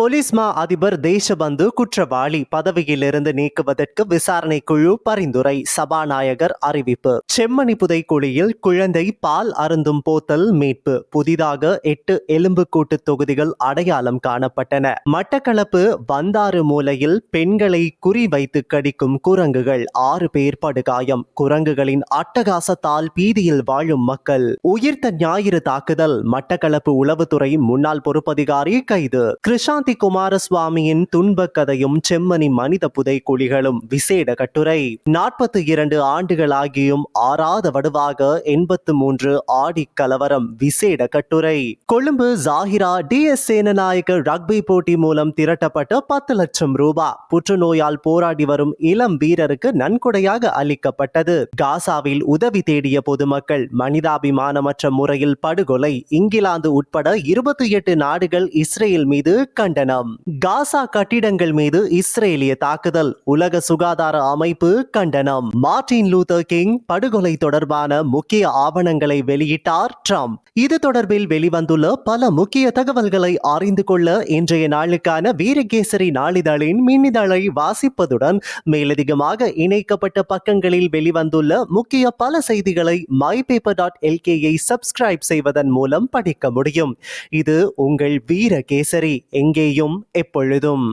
Police மா அதிபர் தேசபந்து குற்றவாளி பதவியிலிருந்து நீக்குவதற்கு விசாரணை குழு பரிந்துரை. சபாநாயகர் அறிவிப்பு. செம்மணி புதைக்குழியில் குழந்தை பால் அருந்தும் போத்தல் மீட்பு. புதிதாக எட்டு எலும்புக்கூட்டு தொகுதிகள் அடையாளம் காணப்பட்டன. மட்டக்களப்பு வந்தாறு மூலையில் பெண்களை குறிவைத்து கடிக்கும் குரங்குகள். ஆறு பேர் படுகாயம். குரங்குகளின் அட்டகாசத்தால் பீதியில் வாழும் மக்கள். உயிர்த்த ஞாயிறு தாக்குதல். மட்டக்களப்பு உளவுத்துறை முன்னாள் பொறுப்பதிகாரி கைது. கிருஷாந்த் குமாரசுவாமியின் துன்பக் கதையும் செம்மணி மனித புதைக்குழிகளும் விசேட கட்டுரை. நாற்பத்தி இரண்டு ஆண்டுகளாகியும் ஆறாத வடுவாக எண்பத்து மூன்று ஆடி கலவரம் விசேட கட்டுரை. Colombo Zahira D S Senanayake rugby போட்டி மூலம் திரட்டப்பட்ட பத்து லட்சம் ரூபாய் புற்றுநோயால் போராடி வரும் இளம் வீரருக்கு நன்கொடையாக அளிக்கப்பட்டது. காசாவில் உதவி தேடிய பொதுமக்கள் மனிதாபிமானமற்ற முறையில் படுகொலை. இங்கிலாந்து உட்பட இருபத்தி எட்டு நாடுகள் இஸ்ரேல் மீது கண்ட கண்டனம் காசா கட்டிடங்கள் மீது இஸ்ரேலிய தாக்குதல் உலக சுகாதார அமைப்பு கண்டனம். மார்டின் லூதர் கிங் படுகொலை தொடர்பான முக்கிய ஆவணங்களை வெளியிட்டார் ட்ரம்ப். இது தொடர்பில் வெளிவந்துள்ள பல முக்கிய தகவல்களை அறிந்து கொள்ள இன்றைய நாளுக்கான வீரகேசரி நாளிதழின் மின்னிதழை வாசிப்பதுடன் மேலதிகமாக இணைக்கப்பட்ட பக்கங்களில் வெளிவந்துள்ள முக்கிய பல செய்திகளை மை பேப்பர் டாட் எல்கேயை சப்ஸ்கிரைப் செய்வதன் மூலம் படிக்க முடியும். இது உங்கள் வீரகேசரி. எங்கே அங்கேயும் எப்பொழுதும்